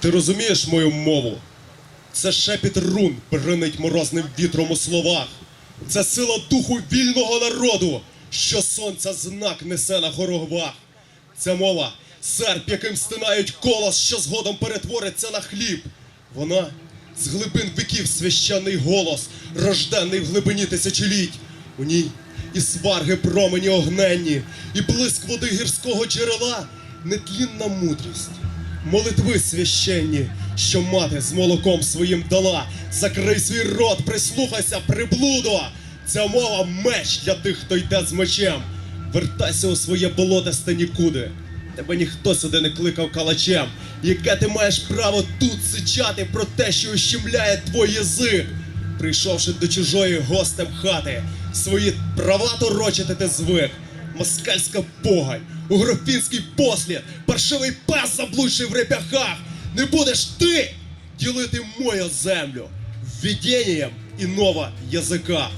Ти розумієш мою мову? Це шепіт рун бринить морозним вітром у словах. Це сила духу вільного народу, що сонця знак несе на хоровах. Це мова, серп, яким стинають колос, що згодом перетвориться на хліб. Вона з глибин віків священний голос, рождений в глибині тисячоліть. У ній і сварги промені огненні, і блиск води гірського джерела, нетлінна мудрість. Молитви священні, що мати з молоком своїм дала. Закрий свій рот, прислухайся, приблудо. Ця мова меч для тих, хто йде з мечем. Вертайся у своє болотисте нікуди. Тебе ніхто сюди не кликав калачем. Яке ти маєш право тут сичати про те, що ущемляє твій язик? Прийшовши до чужої гостем хати, свої права торочити ти звик. Москальська погань, угрофінський послід, паршивий пес заблудший в реп'яхах. Не будеш ти ділити мою землю введенням іного язика.